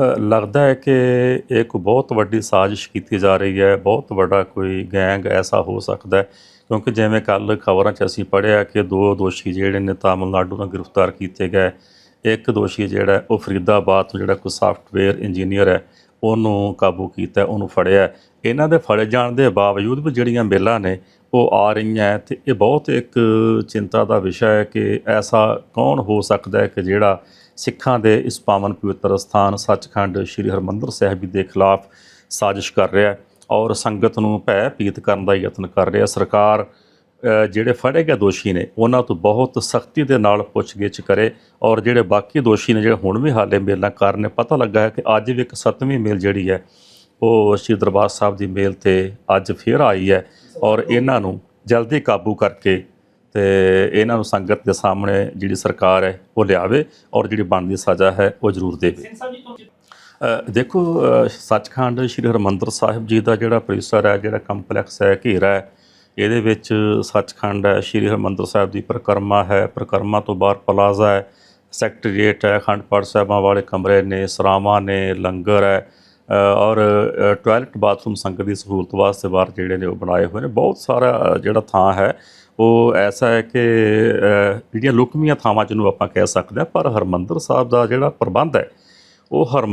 ਲੱਗਦਾ ਹੈ ਕਿ ਇਹ ਕੋਈ ਬਹੁਤ ਵੱਡੀ ਸਾਜ਼ਿਸ਼ ਕੀਤੀ ਜਾ ਰਹੀ ਹੈ, ਬਹੁਤ ਵੱਡਾ ਕੋਈ ਗੈਂਗ ਐਸਾ ਹੋ ਸਕਦਾ ਹੈ, ਕਿਉਂਕਿ ਜਿਵੇਂ ਕੱਲ ਖਬਰਾਂ 'ਚ ਅਸੀਂ ਪੜ੍ਹਿਆ ਕਿ ਦੋ ਦੋਸ਼ੀ ਜਿਹੜੇ ਨੇ ਤਾਮਿਲਨਾਡੂ ਤੋਂ ਗ੍ਰਿਫਤਾਰ ਕੀਤੇ ਗਏ। ਇੱਕ ਦੋਸ਼ੀ ਜਿਹੜਾ ਉਹ ਫਰੀਦਾਬਾਦ ਤੋਂ ਜਿਹੜਾ ਕੋਈ ਸਾਫਟਵੇਅਰ ਇੰਜੀਨੀਅਰ ਹੈ, ਉਹਨੂੰ ਕਾਬੂ ਕੀਤਾ, ਉਹਨੂੰ ਫੜਿਆ ਇਹਨਾਂ ਦੇ ਫੜੇ ਜਾਣ ਦੇ ਬਾਵਜੂਦ ਵੀ ਜਿਹੜੀਆਂ ਮੇਲਾਂ ਨੇ, ਉਹ ਆ ਰਹੀਆਂ ਹੈ ਤੇ ਇਹ ਬਹੁਤ ਇੱਕ ਚਿੰਤਾ ਦਾ ਵਿਸ਼ਾ ਹੈ ਕਿ ਐਸਾ ਕੌਣ ਹੋ ਸਕਦਾ ਹੈ ਕਿ ਜਿਹੜਾ ਸਿੱਖਾਂ ਦੇ ਇਸ ਪਾਵਨ ਪਵਿੱਤਰ ਸਥਾਨ ਸੱਚਖੰਡ ਸ੍ਰੀ ਹਰਮੰਦਰ ਸਾਹਿਬ ਜੀ ਦੇ ਖਿਲਾਫ ਸਾਜ਼ਿਸ਼ ਕਰ ਰਿਹਾ ਹੈ ਔਰ ਸੰਗਤ ਨੂੰ ਭੈ ਭੀਤ ਕਰਨ ਦਾ ਯਤਨ ਕਰ ਰਿਹਾ ਸਰਕਾਰ ਜਿਹੜੇ ਫੜੇ ਗਏ ਦੋਸ਼ੀ ਨੇ, ਉਹਨਾਂ ਤੋਂ ਬਹੁਤ ਸਖਤੀ ਦੇ ਨਾਲ ਪੁੱਛਗਿੱਛ ਕਰੇ ਔਰ ਜਿਹੜੇ ਬਾਕੀ ਦੋਸ਼ੀ ਨੇ, ਜਿਹੜੇ ਹੁਣ ਵੀ ਹਾਲੇ ਮੇਲਾਂ ਕਰ ਨੇ, ਪਤਾ ਲੱਗਾ ਹੈ ਕਿ ਅੱਜ ਵੀ ਇੱਕ ਸੱਤਵੀਂ ਮੇਲ ਜਿਹੜੀ ਹੈ, ਉਹ ਸ਼੍ਰੀ ਦਰਬਾਰ ਸਾਹਿਬ ਦੀ ਮੇਲ ਤੇ ਅੱਜ ਫੇਰ ਆਈ ਹੈ ਔਰ ਇਹਨਾਂ ਨੂੰ ਜਲਦੀ ਕਾਬੂ ਕਰਕੇ ਤੇ ਇਹਨਾਂ ਨੂੰ ਸੰਗਤ ਦੇ ਸਾਹਮਣੇ ਜਿਹੜੀ ਸਰਕਾਰ ਹੈ ਉਹ ਲਿਆਵੇ ਔਰ ਜਿਹੜੀ ਬਣਦੀ ਸਜ਼ਾ ਹੈ ਉਹ ਜ਼ਰੂਰ ਦੇਵੇ। ਦੇਖੋ ਸੱਚਖੰਡ ਸ੍ਰੀ ਹਰਮੰਦਰ ਸਾਹਿਬ ਜੀ ਦਾ ਜਿਹੜਾ ਪਰਿਸਰ ਹੈ ਜਿਹੜਾ ਕੰਪਲੈਕਸ ਹੈ ਘੇਰਾ ਹੈ ਇਹਦੇ ਵਿੱਚ ਸੱਚਖੰਡ ਹੈ ਸ੍ਰੀ ਹਰਮੰਦਰ ਸਾਹਿਬ ਦੀ ਪ੍ਰਕਰਮਾ ਹੈ ਪ੍ਰਕਰਮਾ ਤੋਂ ਬਾਹਰ ਪਲਾਜ਼ਾ ਹੈ ਸੈਕਟਰੀਏਟ ਹੈ ਅਖੰਡ ਪਾਠ ਸਾਹਿਬਾਂ ਵਾਲੇ ਕਮਰੇ ਨੇ ਸਰਾਵਾਂ ਨੇ ਲੰਗਰ ਹੈ ਔਰ ਟਾਇਲਟ ਬਾਥਰੂਮ ਸੰਗਤ ਦੀ ਸਹੂਲਤ ਵਾਸਤੇ ਬਾਹਰ ਜਿਹੜੇ ਨੇ ਉਹ ਬਣਾਏ ਹੋਏ ਨੇ। ਬਹੁਤ ਸਾਰਾ ਜਿਹੜਾ ਥਾਂ ਹੈ ਉਹ ਐਸਾ ਹੈ ਕਿ ਜਿਹੜੀਆਂ ਲੁਕਮੀਆਂ ਥਾਵਾਂ ਜਿਹਨੂੰ ਆਪਾਂ ਕਹਿ ਸਕਦੇ ਹਾਂ, ਪਰ ਹਰਮੰਦਰ ਸਾਹਿਬ ਦਾ ਜਿਹੜਾ ਪ੍ਰਬੰਧ ਹੈ, ਉਹ ਹਰ